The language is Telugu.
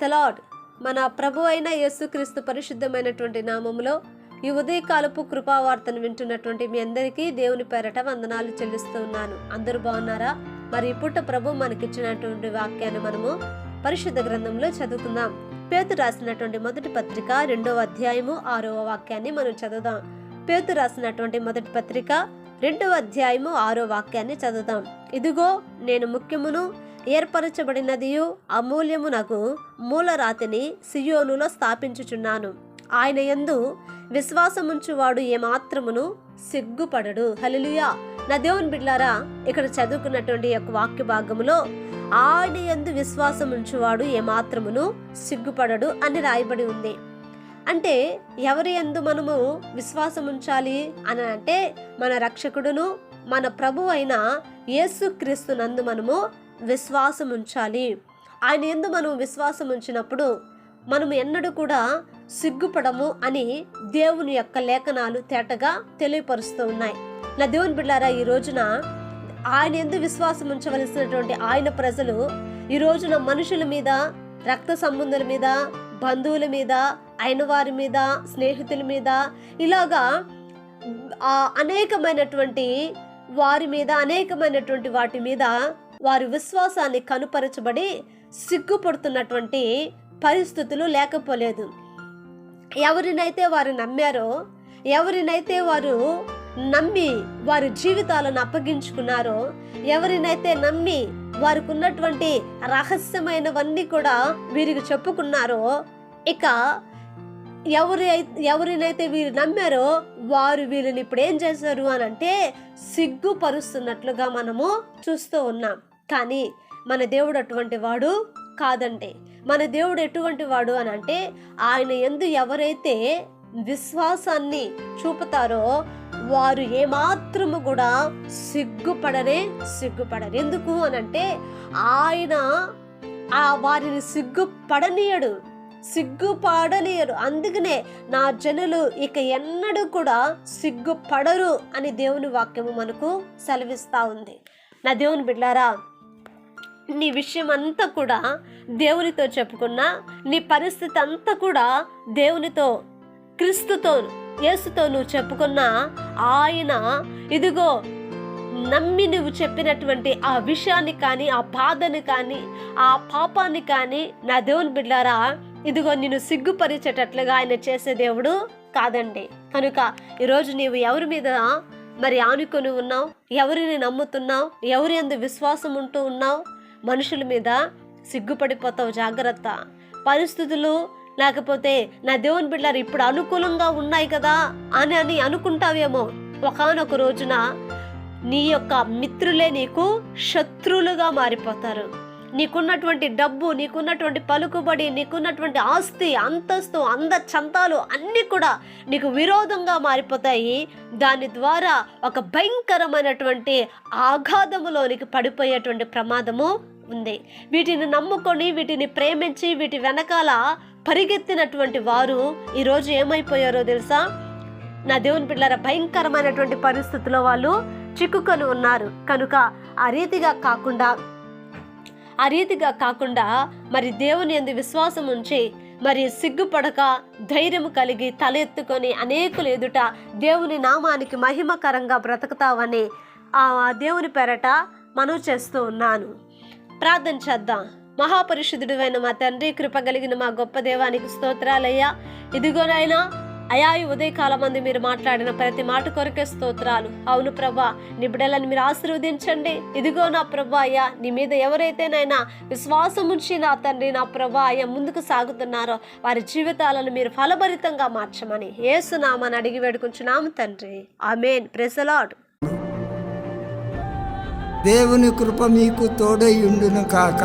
ప్రెసలాడ్ మన ప్రభు అయిన యేసుక్రీస్తు పరిశుద్ధమైనటువంటి నామములో ఈ ఉదయకాలపు కృపావార్తను వింటున్నటువంటి మీ అందరికీ దేవుని పేరట వందనాలు చెల్లిస్తూ ఉన్నాను. అందరూ బాగున్నారా? మరి ఇప్పుడు ప్రభు మనకిచ్చినటువంటి వాక్యాన్ని మనము పరిశుద్ధ గ్రంథంలో చదువుకుందాం. పేతు రాసినటువంటి మొదటి పత్రిక రెండవ అధ్యాయము ఆరవ వాక్యాన్ని మనం చదువుదాం. పేతు రాసినటువంటి మొదటి పత్రిక రెండవ అధ్యాయము ఆరో వాక్యాన్ని చదువుదాం. ఇదిగో నేను ముఖ్యమును ఏర్పరచబడినదియు అమూల్యమునకు మూలరాతిని సియోనులో స్థాపించుచున్నాను. ఆయన యందు విశ్వాసముంచువాడు ఏమాత్రమును సిగ్గుపడడు. హలిలుయా నా దేవుని బిడ్లారా ఇక్కడ చదువుకున్నటువంటి యొక్క వాక్య భాగములో ఆయన యందు విశ్వాసం ఉంచువాడు ఏమాత్రమును సిగ్గుపడడు అని రాయబడి ఉంది. అంటే ఎవరి యందు మనము విశ్వాసం ఉంచాలి అని అంటే మన రక్షకుడును మన ప్రభు అయిన యేసుక్రీస్తునందు మనము విశ్వాసం ఉంచాలి ఆయన ఎందు మనం విశ్వాసం ఉంచినప్పుడు మనం ఎన్నడూ కూడా సిగ్గుపడము అని దేవుని యొక్క లేఖనాలు తేటగా తెలియపరుస్తూ ఉన్నాయి. నా దేవుని బిడ్డారా ఈ రోజున ఆయన ఎందు విశ్వాసం ఉంచవలసినటువంటి ఆయన ప్రజలు ఈ రోజున మనుషుల మీద రక్త సంబంధుల మీద బంధువుల మీద అయిన వారి మీద స్నేహితుల మీద ఇలాగా అనేకమైనటువంటి వారి మీద అనేకమైనటువంటి వాటి మీద వారి విశ్వాసాన్ని కనుపరచబడి సిగ్గుపడుతున్నటువంటి పరిస్థితులు లేకపోలేదు. ఎవరినైతే వారు నమ్మారో ఎవరినైతే వారు నమ్మి వారి జీవితాలను అప్పగించుకున్నారో ఎవరినైతే నమ్మి వారికి ఉన్నటువంటి రహస్యమైనవన్నీ కూడా వీరికి చెప్పుకున్నారో ఇక ఎవరి ఎవరినైతే వీరు నమ్మారో వారు వీరిని ఇప్పుడు ఏం చేశారు అని అంటే సిగ్గుపరుస్తున్నట్లుగా మనము చూస్తూ ఉన్నాం. కానీ మన దేవుడు అటువంటి వాడు కాదండి మన దేవుడు ఎటువంటి వాడు అని అంటే ఆయన ఎందు ఎవరైతే విశ్వాసాన్ని చూపుతారో వారు ఏమాత్రము కూడా సిగ్గుపడనే సిగ్గుపడరు. ఎందుకు అని అంటే ఆయన ఆ వారిని సిగ్గుపడనీయడు సిగ్గుపడనీయరు. అందుకనే నా జనులు ఇక ఎన్నడూ కూడా సిగ్గుపడరు అని దేవుని వాక్యము మనకు సెలవిస్తూ ఉంది. నా దేవుని బిడ్డారా నీ విషయం అంతా కూడా దేవునితో చెప్పుకున్నా నీ పరిస్థితి అంతా కూడా దేవునితో క్రీస్తుతో యేసుతో నువ్వు చెప్పుకున్నా ఆయన ఇదిగో నమ్మి నువ్వు చెప్పినటువంటి ఆ విషయాన్ని కానీ ఆ బాధని కానీ ఆ పాపాన్ని కానీ నా దేవుని బిడ్డారా ఇదిగో నిన్ను సిగ్గుపరిచేటట్లుగా ఆయన చేసే దేవుడు కాదండి. కనుక ఈరోజు నీవు ఎవరి మీద మరి ఆనుకొని ఉన్నావు? ఎవరిని నమ్ముతున్నావు? ఎవరి అందు విశ్వాసం ఉంటూ ఉన్నావు? మనుషుల మీద సిగ్గుపడిపోతావు జాగ్రత్త. పరిస్థితులు లేకపోతే నా దేవుని బిడ్డలు ఇప్పుడు అనుకూలంగా ఉన్నాయి కదా అని అని అనుకుంటావేమో. ఒకనొక రోజున నీ యొక్క మిత్రులే నీకు శత్రువులుగా మారిపోతారు. నీకున్నటువంటి డబ్బు నీకున్నటువంటి పలుకుబడి నీకున్నటువంటి ఆస్తి అంతస్తు అంద చంతాలు అన్నీ కూడా నీకు విరోధంగా మారిపోతాయి. దాని ద్వారా ఒక భయంకరమైనటువంటి ఆఘాతములోనికి పడిపోయేటువంటి ప్రమాదము ఉంది. వీటిని నమ్ముకొని వీటిని ప్రేమించి వీటి వెనకాల పరిగెత్తినటువంటి వారు ఈరోజు ఏమైపోయారో తెలుసా? నా దేవుని పిల్లల భయంకరమైనటువంటి పరిస్థితిలో వాళ్ళు చిక్కుకొని ఉన్నారు. కనుక ఆ రీతిగా కాకుండా ఆ రీతిగా కాకుండా మరి దేవుని ఎందు విశ్వాసం ఉంచి మరి సిగ్గుపడక ధైర్యం కలిగి తల ఎత్తుకొని అనేకులు ఎదుట దేవుని నామానికి మహిమకరంగా బ్రతుకుతావని ఆ దేవుని పెరట మనం చేస్తూ ఉన్నాను. ప్రార్థన చేద్దాం. మహాపరిశుద్ధుడైన మా తండ్రి కృప కలిగిన మా గొప్ప దేవానికి స్తోత్రాలయ్యా. ఇదిగోనైనా అయా ఈ ఉదయకాలం మంది మీరు మాట్లాడిన ప్రతి మాట కొరకే స్తోత్రాలు. అవును ప్రభా నీ బిడ్డలను మీరు ఆశీర్వదించండి. ఇదిగో నా ప్రభా అయ్యా నీ మీద ఎవరైతేనైనా విశ్వాసం ఉంచి నా తండ్రి నా ప్రభా అయ్యా ముందుకు సాగుతున్నారో వారి జీవితాలను మీరు ఫలభరితంగా మార్చమని ఏసునామని అడిగి వేడుకుంటున్నాము తండ్రి. ఆమెన్. ప్రెసలాడ్ దేవుని కృప మీకు తోడై ఉండును కాక.